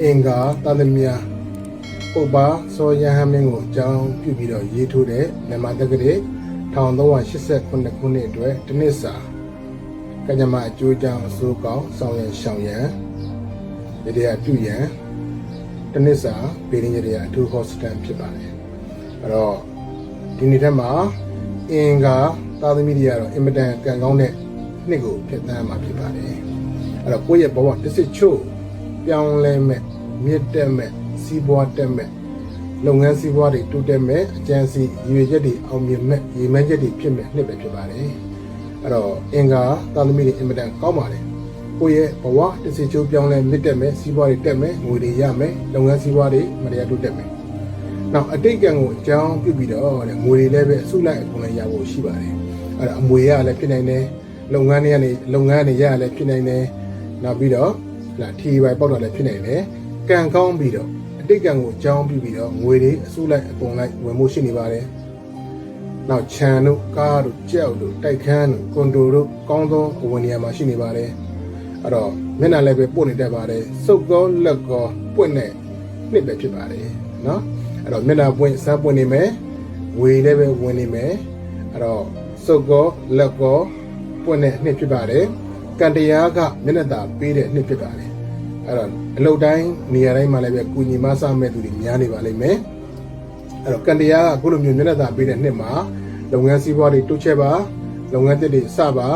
အင်္ဂါသာသမီပုပ္ပါစောယဟမင်းကိုအကြောင်းပြုပြီးတော့ရေးထိုးတဲ့မြန်မာတက္ကရာ1389ခုနှစ်အတွက်တနစ်စာကညမအကျိုးကြောင့်အစိုးကောင်းဆောင်ရန်ရှောင်ရန်ရတရားပြုရန်တနစ်စာပေရင်းရတရားအထူးဟောစတန်ဖြစ်ပါတယ်အဲ့တော့ဒီနေ့ထက်မှာအင်္ဂါသာသမီတွေကတော့အင်မတန်ကံကောင်းတဲ့နှစ်ကိုဖြစ်တမ်းမှာဖြစ်ပါတယ်အဲ့တော့ကိုယ့်ရဲ့ဘဝတစ်စစ်ချို့ ပြောင်းလဲမဲ့မြင့်တက်မဲ့စီးပွားတက်မဲ့လုပ်ငန်းစီးပွားတွေတိုးတက်မဲ့အကျန်းစီရည်ရွယ်ချက်တွေအောင်မြင်မဲ့ရည်မှန်းချက်တွေဖြစ်မဲ့နှစ်ပဲဖြစ်ပါတယ်အဲ့တော့အင်္ဂါသာသမီတွေအင်မတန်ကောင်းပါတယ်ကိုယ့်ရဲ့ဘဝတစ်စစ်ချို့ပြောင်းလဲမြင့်တက်မဲ့စီးပွားတွေတက်မဲ့ငွေတွေရမဲ့လုပ်ငန်းစီးပွားတွေမတရားတိုးတက်မဲ့နောက်အတိတ်ကံကိုအကြောင်းပြုပြီးတော့တဲ့ငွေတွေလည်းပဲအစုလိုက်အကုန်လည်းရဖို့ရှိပါတယ်အဲ့တော့အမွေရလည်းဖြစ်နိုင်တယ်လုပ်ငန်းတွေကနေလုပ်ငန်းတွေရလည်းဖြစ်နိုင်တယ်နောက်ပြီးတော့ လာထီပိုင်ပေါက်တော့လည်းဖြစ်နိုင်တယ်ကံကောင်းပြီးတော့အတိတ်ကံကိုအကြောင်းပြုပြီးတော့ငွေတွေအစုလိုက်အကုန်လိုက်ဝင်မှုရှိနေပါတယ်နောက်ခြံတို့ကားတို့ကြောက်တို့တိုက်ခန်းတို့ကွန်ဒိုတို့ကောင်းသောအဝင်နေရာမှာရှိနေပါတယ်အဲ့တော့မျက်နှာလည်းပဲပို့နေတတ်ပါတယ်စုပ်ကောလက်ကောပွင့်တဲ့နှစ်ပဲဖြစ်ပါတယ်နော်အဲ့တော့မျက်နှာပွင့်စမ်းပွင့်နေမယ်ငွေလည်းပဲဝင်နေမယ်အဲ့တော့စုပ်ကောလက်ကောပွင့်တဲ့နှစ်ဖြစ်ပါတယ်ကံတရားကမျက်နှာသာပေးတဲ့နှစ်ဖြစ်ပါတယ် အဲ့တော့အလုပ်တိုင်းနေရာတိုင်းမှာလည်းပဲကုညီမဆမဲ့သူတွေများနေပါလိမ့်မယ်အဲ့တော့ကံတရားကအခုလိုမျိုးမျက်နှာသာပေးတဲ့နှစ်မှာလုပ်ငန်းစည်းပွားတွေတိုးချဲ့ပါလုပ်ငန်းတစ်တွေစပါ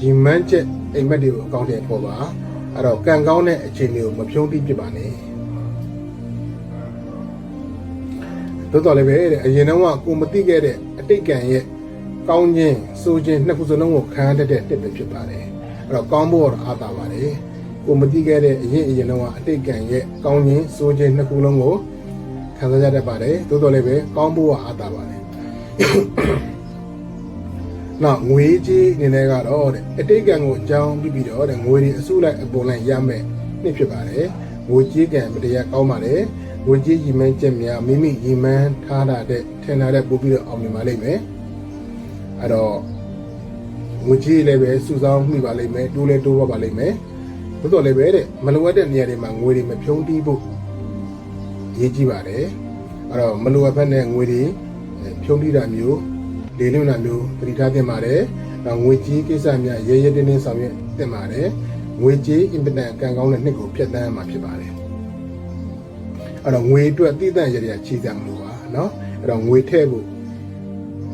ရီမန်းချက်အိမ်မက်တွေကိုအကောင့်ထဲပေါ်ပါအဲ့တော့ကံကောင်းတဲ့အခြေအနေကိုမဖြုံးတိပြစ်ပါနဲ့တိုးတော်လည်းပဲတဲ့အရင်တော့ကကိုမသိခဲ့တဲ့အတိတ်ကံရဲ့ကောင်းခြင်းစိုးခြင်းနှစ်ခုစလုံးကိုခံရတတ်တဲ့တစ်ပဲဖြစ်ပါတယ်အဲ့တော့ကောင်းဖို့တော့အားသာပါတယ် ကိုမသိခဲ့တဲ့အရင်အရင်တော့ကအတိတ်ကံရဲ့ကောင်းခြင်းစိုးခြင်းနှစ်ခုလုံးကိုခံစားရတတ်ပါတယ်တိုးတော်လည်းပဲကောင်းဖို့ကအားသာပါတယ်နောက်ငွေကြီးအနေနဲ့ကတော့တဲ့အတိတ်ကံကိုအကြောင်းပြပြီးတော့တဲ့ငွေတွေအစုလိုက်အပုံလိုက်ရမယ်နှစ်ဖြစ်ပါတယ်ငွေကြီးကံမတရားကောင်းပါတယ်ငွေကြီးရီမန်းချက်များမိမိရီမန်းထားတာတဲ့ထင်တာတဲ့ပို့ပြီးတော့အောင်မြင်ပါလိမ့်မယ်အဲ့တော့ငွေကြီးလည်းပဲစုဆောင်းမိပါလိမ့်မယ်တိုးလည်းတိုးပါပါလိမ့်မယ် သို့တော်လည်းပဲတဲ့မလိုအပ်တဲ့နေရာတွေမှာငွေတွေမဖြုံးတီးဖို့အရေးကြီးပါတယ်အဲ့တော့မလိုအပ်ဖက်နဲ့ငွေတွေဖြုံးတီးတာမျိုးလေလွင့်တာမျိုးသတိထားသင့်ပါတယ်။နောက်ငွေကြီးကိစ္စများရဲရဲတင်းတင်းဆောင်ရွက်သင့်ပါတယ်။ငွေကြီးအင်တာနက်ကံကောင်းတဲ့နှစ်ကိုဖျက်ဆီးမှာဖြစ်ပါတယ်။အဲ့တော့ငွေအတွက်တည်တံ့ရရချီးစံမလို့ပါနော်။အဲ့တော့ငွေထည့်ဖို့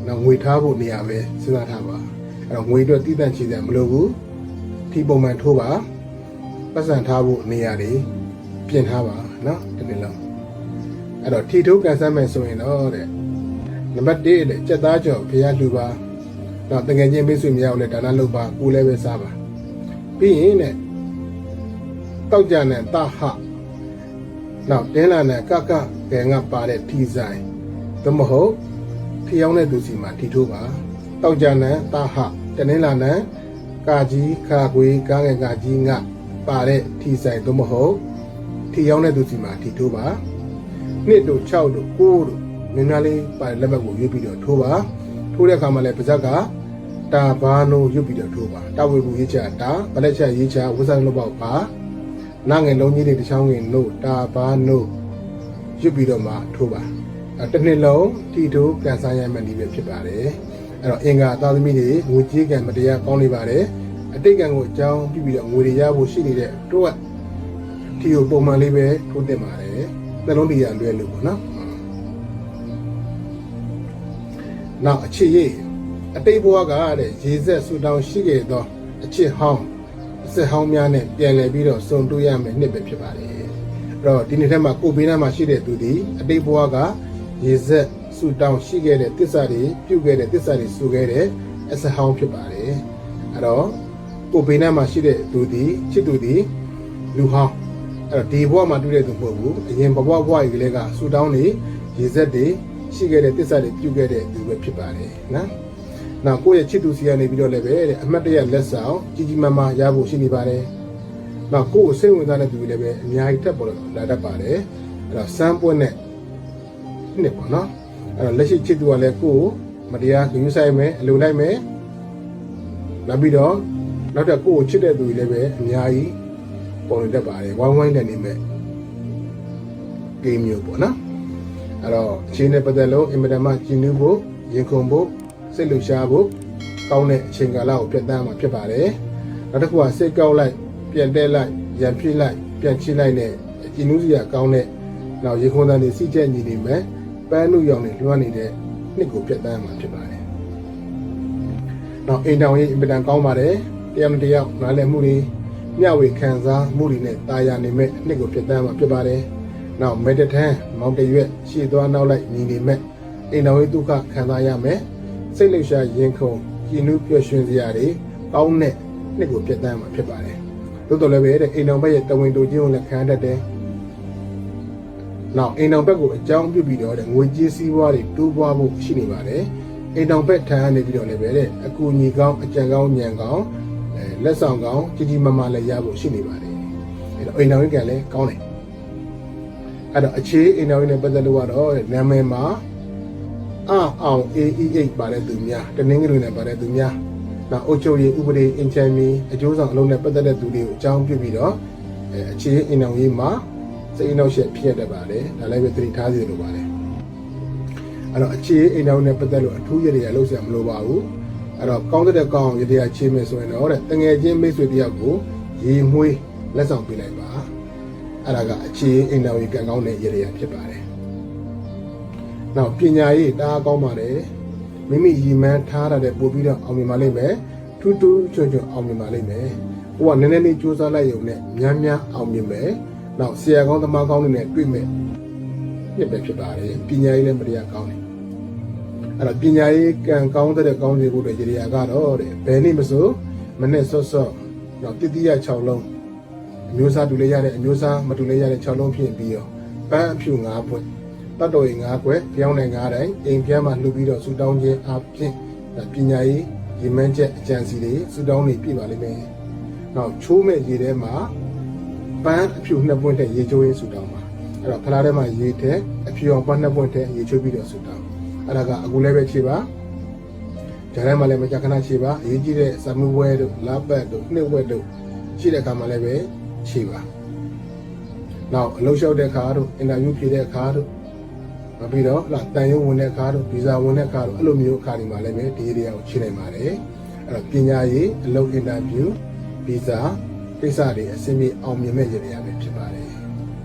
နောက်ငွေထားဖို့နေရာပဲစဉ်းစားထားပါ။အဲ့တော့ငွေအတွက်တည်တံ့ချီးစံမလို့ဘူး။ဒီပုံမှန်ထိုးပါ။ ပတ်စံထားဖို့နေရာတွေပြင်ထားပါနော်ဒီနေ့လုံးအဲ့တော့ထီထိုးကန်ဆန်းမယ်ဆိုရင်တော့တဲ့နံပါတ်1တဲ့စက်သားကြော်ဖျားလှူပါတော့တငယ်ချင်းမိတ်ဆွေများကိုလည်းဒါနလုပ်ပါကိုလည်းပဲစားပါပြီးရင်တဲ့တောက်ကြနဲ့တဟနောက်တင်းလာနဲ့ကကကဲငါပါတဲ့ထီဆိုင်သို့မဟုတ်ဖျောင်းတဲ့သူစီမှာထီထိုးပါတောက်ကြနဲ့တဟတနင်္လာနဲ့ကာကြီးခါခွေကားငယ်ကာကြီးငါ ပါတဲ့ထီဆိုင်သို့မဟုတ်ထီရောက်တဲ့သူစီမှာထီထိုးပါနှစ်တို့6တို့9တို့မြင်းများလေးပါလက်ဘက်ကိုရွေးပြီးတော့ထိုးပါထိုးတဲ့အခါမှာလည်းပါဇက်ကတာဘာနိုရွတ်ပြီးတော့ထိုးပါတာဝေဘူးရေးချတာဗလက်ချက်ရေးချဝဇ္ဇလုံးပေါက်ပါနာငယ်လုံးကြီးတွေတစ်ချောင်းငယ်နို့တာဘာနိုရွတ်ပြီးတော့မှထိုးပါအဲတစ်နှစ်လုံးတီထိုးကန်ဆာရမှန်ဒီပဲဖြစ်ပါတယ်အဲ့တော့အင်္ဂါအသားသမီးတွေငွေကြေးကံမတရားကောင်းနေပါတယ် အတိတ်ကံကိုအကြောင်းပြပြီးတော့ငွေတွေရဖို့ရှိနေတဲ့တို့ကဒီကိုပုံမှန်လေးပဲထိုးတင်ပါတယ်နှလုံးတရားလွဲလို့ပေါ့နော်နောက်အချစ်ရေးအတိတ်ဘဝကတဲ့ရေဆက်ဆူတောင်းရှိခဲ့သောအချစ်ဟောင်းအစစ်ဟောင်းများနဲ့ပြန်လည်ပြီးတော့စုံတွေ့ရမယ်နှစ်ပဲဖြစ်ပါတယ်အဲ့တော့ဒီနေ့ထဲမှာကိုဘေးနားမှာရှိတဲ့သူဒီအတိတ်ဘဝကရေဆက်ဆူတောင်းရှိခဲ့တဲ့တစ္ဆာတွေပြုတ်ခဲ့တဲ့တစ္ဆာတွေဆူခဲ့တဲ့အစစ်ဟောင်းဖြစ်ပါတယ်အဲ့တော့ ကိုဘေးနားမှာရှိတဲ့သူဒီချစ်သူဒီလူဟောင်းအဲ့တော့ဒီဘဝမှာတွေ့တဲ့သူမဟုတ်ဘူးအရင်ဘဝဘဝကြီးကလေးကဆူတောင်းနေရေဆက်တွေရှိခဲ့တဲ့တစ္ဆာတွေပြုတ်ခဲ့တဲ့သူပဲဖြစ်ပါတယ်နော်။နောက်ကိုယ့်ရဲ့ချစ်သူစီကနေပြီးတော့လည်းပဲတဲ့အမတ်တရလက်ဆောင်ကြီးကြီးမားမားရဖို့ရှိနေပါတယ်။နောက်ကိုယ့်ကိုစိတ်ဝင်စားတဲ့သူတွေလည်းပဲအများကြီးတက်ပေါ်လာတတ်ပါတယ်။အဲ့တော့စမ်းပွင့်တဲ့နှစ်ပေါ့နော်။အဲ့တော့လက်ရှိချစ်သူကလည်းကိုယ့်ကိုမတရားဂရုစိုက်မယ်အလိုလိုက်မယ်။နောက်ပြီးတော့ နောက်ထပ်ကိုယ့်ကိုချစ်တဲ့သူတွေလည်းပဲအများကြီးပေါ်နေတတ်ပါတယ်။ဝိုင်းဝိုင်းနဲ့နေမယ်ဂိမ်းမျိုးပေါ့နော်အဲ့တော့အချိန်နဲ့ပတ်သက်လို့အင်မတန်မှကျင်းနှူးဖို့ရင်ခုန်ဖို့စိတ်လှရှားဖို့ကောင်းတဲ့အချိန်ကာလကိုပြတ်သားမှာဖြစ်ပါတယ်နောက်တစ်ခုကစိတ်ကောက်လိုက်ပြန်တက်လိုက်ရံပြစ်လိုက်ပြန်ချိလိုက်နဲ့ကျင်းနှူးစရာကောင်းတဲ့နောက်ရေခွန်တန်တွေစီချက်ညီနေမယ်ပန်းနုရောင်တွေလွှမ်းနေတဲ့နှစ်ကိုပြတ်သားမှာဖြစ်ပါတယ်နောက်အိမ်တောင်ရေးအင်မတန်ကောင်းပါတယ် တယောက်နဲ့တယောက်နားလည်မှုတွေမျှဝေခံစားမှုတွေနဲ့တာယာနေမဲ့နှစ်ကိုပြတ်သားမှာဖြစ်ပါတယ်နောက်မေတ္တထန်မောင်တရွက်ရှေ့သွားနောက်လိုက်ညီနေမဲ့အိမ်တော်ရေးဒုက္ခခံစားရမယ်စိတ်လှရှားရင်ခုန်ကြည်နူးပျော်ရွှင်စရာတွေကောင်းတဲ့နှစ်ကိုပြတ်သားမှာဖြစ်ပါတယ်သို့တော်လည်းပဲတဲ့အိမ်တော်ဘက်ရဲ့တဝင်တူချင်းကိုလည်းခံတတ်တယ်နောက်အိမ်တော်ဘက်ကိုအကြောင်းပြုပြီးတော့တဲ့ငွေကြေးစည်းဝါးတွေတိုးပွားဖို့ရှိနေပါတယ်အိမ်တော်ဘက်ထံကနေပြီးတော့လည်းပဲတဲ့အကူအညီကောင်းအကြံကောင်းဉာဏ်ကောင်း အဲလက်ဆောင်ကောင်းကြီးကြီးမားမားလည်းရဖို့ရှိနေပါတယ်အဲ့တော့အိမ်တော်ကြီးကလည်းကောင်းတယ်အဲ့တော့အခြေအိမ်တော်ကြီးနဲ့ပတ်သက်လို့ကတော့နာမည်မှာအအောင် AEH ပါတဲ့သူများတနင်္ဂနွေနဲ့ပါတဲ့သူများနောက်အုတ်ချုပ်ရေးဥပဒေအင်ချန်မီအကျိုးဆောင်အလုံးနဲ့ပတ်သက်တဲ့သူတွေကိုအကြောင်းပြုပြီးတော့အဲအခြေအိမ်တော်ကြီးမှာစိတ်အနှောက်အယှက်ဖြစ်ရတတ်ပါတယ်ဒါလည်းပဲသတိထားစီလိုပါတယ်အဲ့တော့အခြေအိမ်တော်နဲ့ပတ်သက်လို့အထူးရည်ရလောက်ဆရာမလိုပါဘူး အဲ့တော့ကောင်းတဲ့ကောင်းရည်ရချင်းမယ်ဆိုရင်တော့တဲ့တငယ်ချင်းမိတ်ဆွေတယောက်ကိုရေမွေးလက်ဆောင်ပေးလိုက်ပါအဲ့ဒါကအခြေအိမ်တော်ကြီးကံကောင်းတဲ့ရည်ရဖြစ်ပါတယ်နောက်ပညာရေးတအားကောင်းပါတယ်မိမိရည်မှန်းထားရတဲ့ပို့ပြီးတော့အောင်မြင်ပါလိမ့်မယ်ထူးထူးချွတ်ချွတ်အောင်မြင်ပါလိမ့်မယ်ဟိုကနည်းနည်းလေးစူးစမ်းလိုက်ရုံနဲ့များများအောင်မြင်မယ်နောက်ဆရာကောင်းသမားကောင်းတွေနဲ့တွေ့မယ်ဖြစ်ပဲဖြစ်ပါတယ်ပညာရေးလည်းမတရားကောင်းတယ် အဲ့တော့ပညာရေးကံကောင်းတဲ့ကောင်းစီဖို့တွေရေရာကတော့တဲ့ဘယ်နည်းမဆိုမနဲ့ဆော့ဆော့တော့တတိယ6လုံးအမျိုးသားတူလေးရတဲ့အမျိုးသားမတူလေးရတဲ့6လုံးဖြစ်ပြီးတော့ပန်းအဖြူ9ပွင့်တတ်တော်ရင်9ခွဲပြောင်းတဲ့9တိုင်းအိမ်ပြန်မှလှူပြီးတော့ဆူတောင်းခြင်းအပြင်ပညာရေးရည်မှန်းချက်အကြံစီတွေဆူတောင်းနေပြပါလိမ့်မယ်နောက်ချိုးမဲ့ရေထဲမှာပန်းအဖြူ2ပွင့်တဲ့ရေချိုးရင်းဆူတောင်းပါအဲ့တော့ဖလားထဲမှာရေထဲအဖြူအောင်ပန်း2ပွင့်တဲ့ရေချိုးပြီးတော့ဆူတောင်း အဲ့ဒါကအခုလည်းပဲခြေပါဂျာထဲမှာလည်းမကြခဏခြေပါအရေးကြီးတဲ့စမှုဝဲတို့လာပတ်တို့နှစ်ဝက်တို့ရှိတဲ့အခါမှာလည်းပဲခြေပါနောက်အလုပ်လျှောက်တဲ့အခါတို့အင်တာဗျူးဖြေတဲ့အခါတို့နောက်ပြီးတော့လာတန်ရုံဝင်တဲ့အခါတို့ဗီဇာဝင်တဲ့အခါတို့အဲ့လိုမျိုးအခါဒီမှာလည်းပဲဒီဧရိယာကိုခြေနိုင်ပါတယ်အဲ့တော့ပညာရေးအလုပ်အင်တာဗျူးဗီဇာကိစ္စတွေအစင်းပြေအောင်မြင်မဲ့ဧရိယာပဲဖြစ်ပါတယ်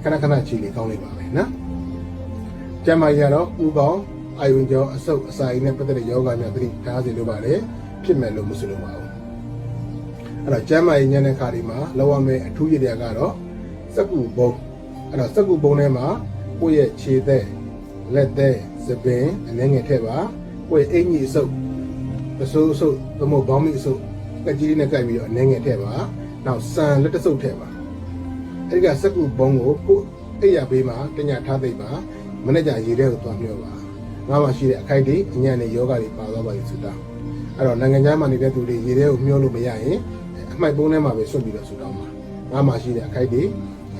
ခဏခဏခြေလေးကောင်းလိုက်ပါမယ်နော်ကျမ်းမာရေးကတော့ဥကောင်း အာယုံကြောအဆုပ်အစာရည်နဲ့ပတ်သက်တဲ့ယောဂများသတိထားစေလိုပါတယ်ဖြစ်မယ်လို့မဆိုလိုပါဘူးအဲ့တော့ကျမ်းမာရေးညနေခါဒီမှာလောက်ရမယ့်အထူးရည်ရကတော့စက္ကူဘုံအဲ့တော့စက္ကူဘုံထဲမှာကိုယ့်ရဲ့ခြေသက်လက်သက်သပင်အနေငယ်ထည့်ပါကိုယ့်ရဲ့အင်ကြီးအဆုပ်ပစိုးအဆုပ်သမုတ်ဘောင်းမိအဆုပ်ကကြီးနဲ့ကိုက်ပြီးတော့အနေငယ်ထည့်ပါနောက်ဆန်လက်တဆုပ်ထည့်ပါအဲ့ဒီကစက္ကူဘုံကိုကိုယ့်အိယာဘေးမှာတညထားသိပ်ပါမနေ့ကရေထဲကိုသွားမျောပါ ငါးမှာရှိတဲ့အခိုက်တွေအညံ့နဲ့ယောဂတွေပါသွားပါလိမ့်ဆိုတာအဲ့တော့နိုင်ငံခြားမှာနေတဲ့သူတွေရေထဲကိုမျောလို့မရရင်အမှိုက်ပုံးထဲမှာပဲဆွတ်ပြီးတော့ဆူတောင်းပါငါးမှာရှိတဲ့အခိုက်တွေ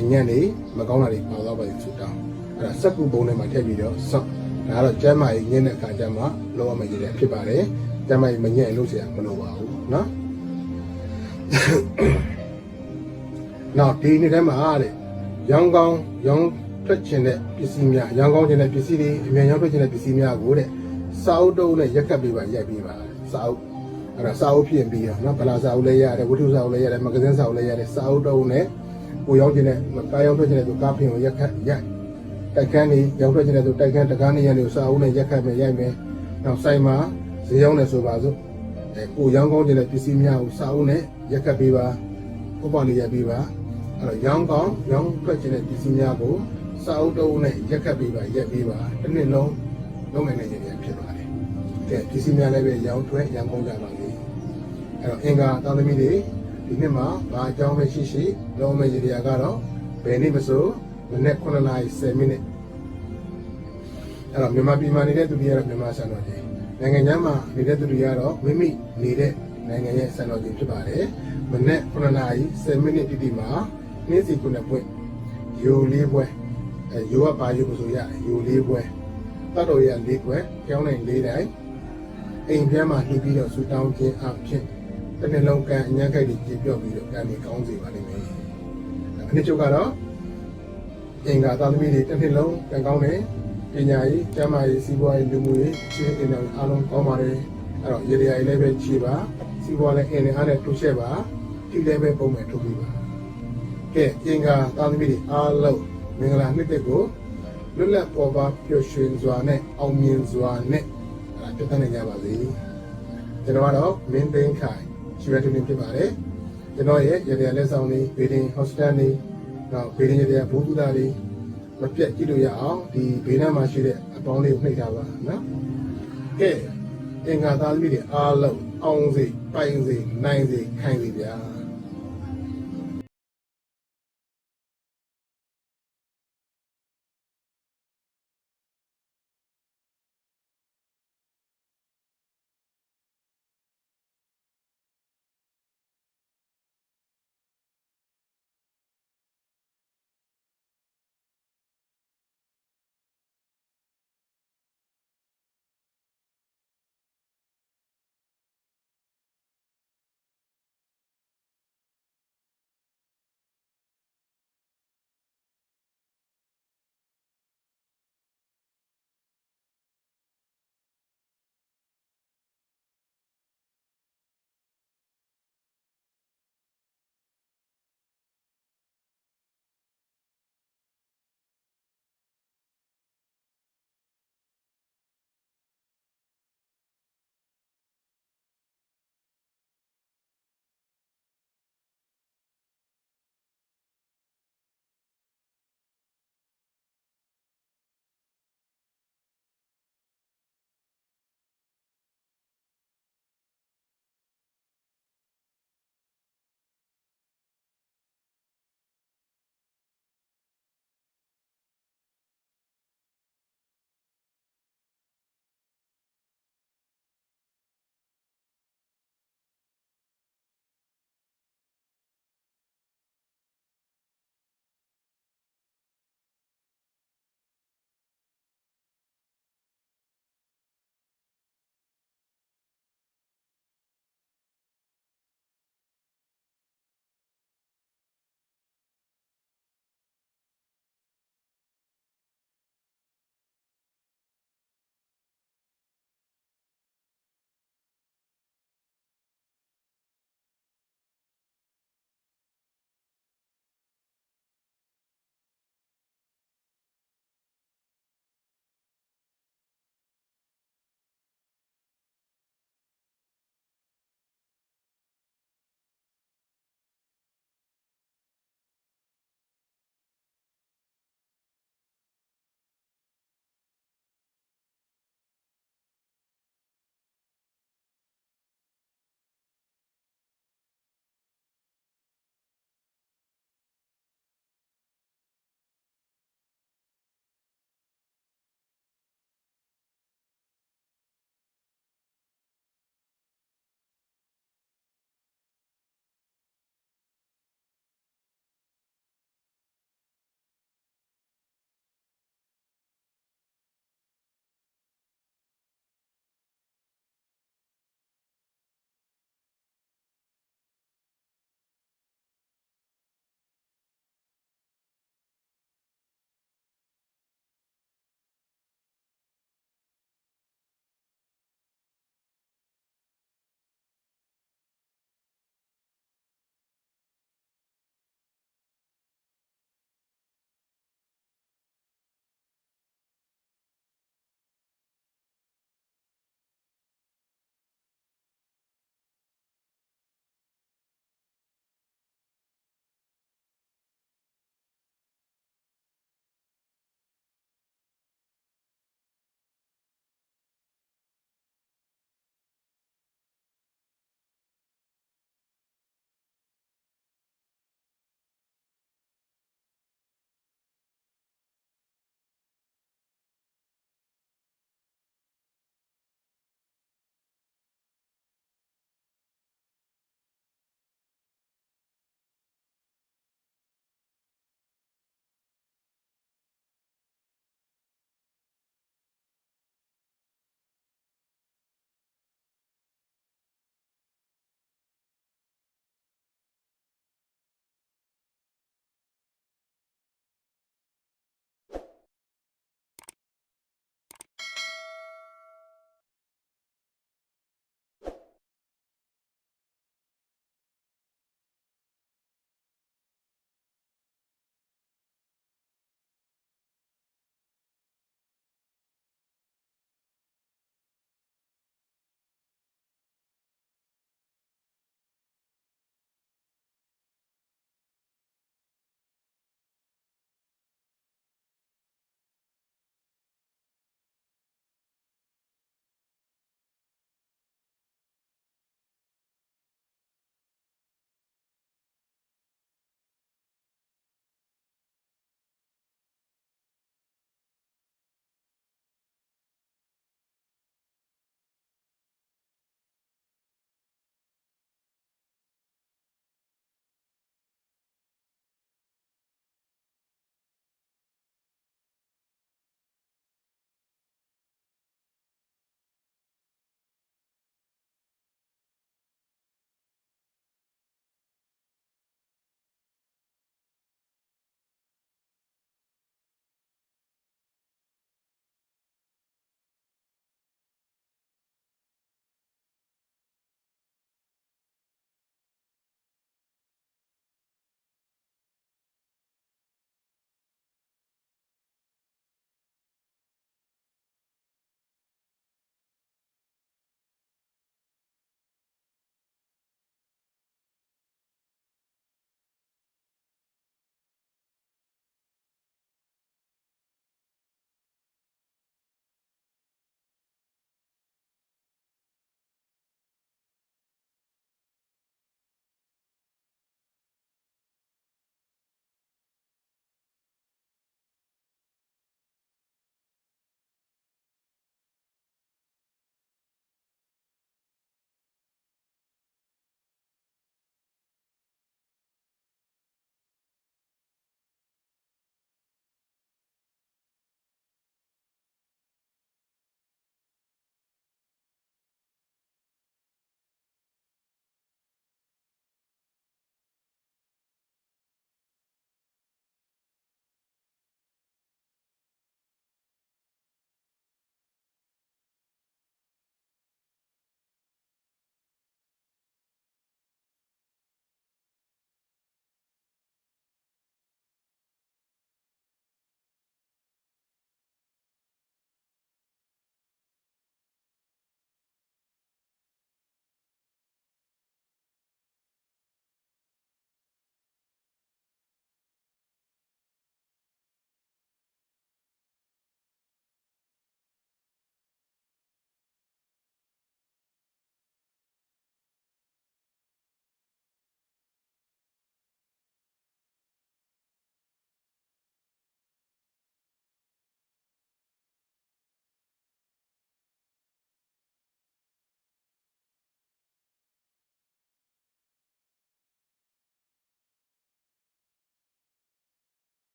အညံ့တွေမကောင်းတာတွေပါသွားပါလိမ့်ဆူတောင်းအဲ့ဒါစက်ကူပုံးထဲမှာထည့်ပြီးတော့ဆော့ဒါကတော့ကျမ်းမာရေးညင်းတဲ့အခါကျမှလောရမယ့်ရေထဲဖြစ်ပါတယ်ကျမ်းမာရေးမညံ့လို့ဆရာမလိုပါဘူးနော်နောက်ဒီနေ့ထဲမှာတဲ့ရောင်းကောင်းရောင်း ထွက်ချင်တဲ့ပစ္စည်းများရောင်းကောင်းချင်တဲ့ပစ္စည်းတွေအမြန်ရောင်းထွက်ချင်တဲ့ပစ္စည်းများကိုတဲ့စာအုပ်တုံးနဲ့ရက်ကပ်ပေးပါရိုက်ပေးပါစာအုပ်အဲ့ဒါစာအုပ်ဖြစ်ပြီးတော့နော်ဗလာစာအုပ်လည်းရတယ်ဝတ္ထုစာအုပ်လည်းရတယ်မဂဇင်းစာအုပ်လည်းရတယ်စာအုပ်တုံးနဲ့ကိုရောင်းချင်တဲ့ကားရောင်းထွက်ချင်တဲ့သူကားဖင်ကိုရက်ခတ်ရိုက်တိုက်ခန်းနေရောင်းထွက်ချင်တဲ့သူတိုက်ခန်းတကားနေရလို့စာအုပ်နဲ့ရက်ခတ်မယ်ရိုက်မယ်နောက်ဆိုင်မှာဈေးရောင်းနေဆိုပါစို့အဲကိုရောင်းကောင်းချင်တဲ့ပစ္စည်းများကိုစာအုပ်နဲ့ရက်ခတ်ပေးပါဥပ္ပလေးရိုက်ပေးပါအဲ့တော့ရောင်းကောင်းရောင်းထွက်ချင်တဲ့ပစ္စည်းများကို စာအုပ်တုံးနဲ့ရက်ခတ်ပေးပါရက်ပေးပါတစ်နှစ်လုံးလုံးနိုင်တဲ့ရည်ရဖြစ်ပါတယ်။ကဲပစ္စည်းများလည်းပဲရောင်းထွက်ရောင်းကုန်ကြပါလေ။အဲ့တော့အင်္ဂါတောင်းသမီးတွေဒီနှစ်မှာဘာအကြောင်းပဲရှိရှိလုံးမဲ့ရည်ရကတော့ဘယ်နေ့မဆိုမနေ့9နာရီ10မိနစ်အဲ့တော့မြန်မာပြည်မှာနေတဲ့သူတွေကတော့မြန်မာစံတော်ချိန်နိုင်ငံခြားမှာနေတဲ့သူတွေကတော့မိမိနေတဲ့နိုင်ငံရဲ့စံတော်ချိန်ဖြစ်ပါတယ်။မနေ့9နာရီ10မိနစ်တိတိမှာနေ့စီ9ပွင့်ယူလေးပွဲ အဲရိုးကပါရုပ်ဆိုရတယ်ရိုးလေးပွဲတတ်တော်ရလေးပွဲကျောင်းနိုင်လေးတိုင်းအိမ်ပြန်မှာလှပြီးတော့ဆူတောင်းခြင်းအဖြစ်တစ်နေ့လုံးကန်အညံ့ခိုက်တွေကြည်ပြော့ပြီးတော့ကန်နေကောင်းစေပါလိမ့်မယ်အနည်းချုပ်ကတော့အင်္ဂါသားသမီးတွေတစ်နှစ်လုံးကံကောင်းတယ်ပညာရေးကျန်းမာရေးစီးပွားရေးလူမှုရေးရှင်းတင်တယ်အားလုံးကောင်းပါတယ်အဲ့တော့ရေရာရေးလည်းပဲခြေပါစီးပွားလည်းအင်းနဲ့အားနဲ့ထုတ်ချက်ပါဒီလည်းပဲပုံမှန်ထုတ်ပြီးပါကဲအင်္ဂါသားသမီးတွေအားလုံး မင်္ဂလာနှစ်သက်ကိုလွတ်လပ်ပေါ်ပါပျော်ရွှင်စွာနဲ့အောင်မြင်စွာနဲ့အဲ့ဒါပြသနိုင်ကြပါစေကျွန်တော်ကတော့မင်းသိန်းခိုင်ရှိရတူနေဖြစ်ပါတယ်ကျွန်တော်ရဲ့ရေရာလက်ဆောင်တွေဘေဒင်ဟော့စတန်တွေနောက်ဘေဒင်ရေရာဘူတူတာတွေမပြတ်ကြည့်လို့ရအောင်ဒီဘေးနားမှာရှိတဲ့အပေါင်းလေးကိုနှိပ်ထားပါနော်ကဲအင်္ဂါသားသမီးတွေအားလုံးအောင်စေပိုင်စေနိုင်စေခိုင်စေဗျာ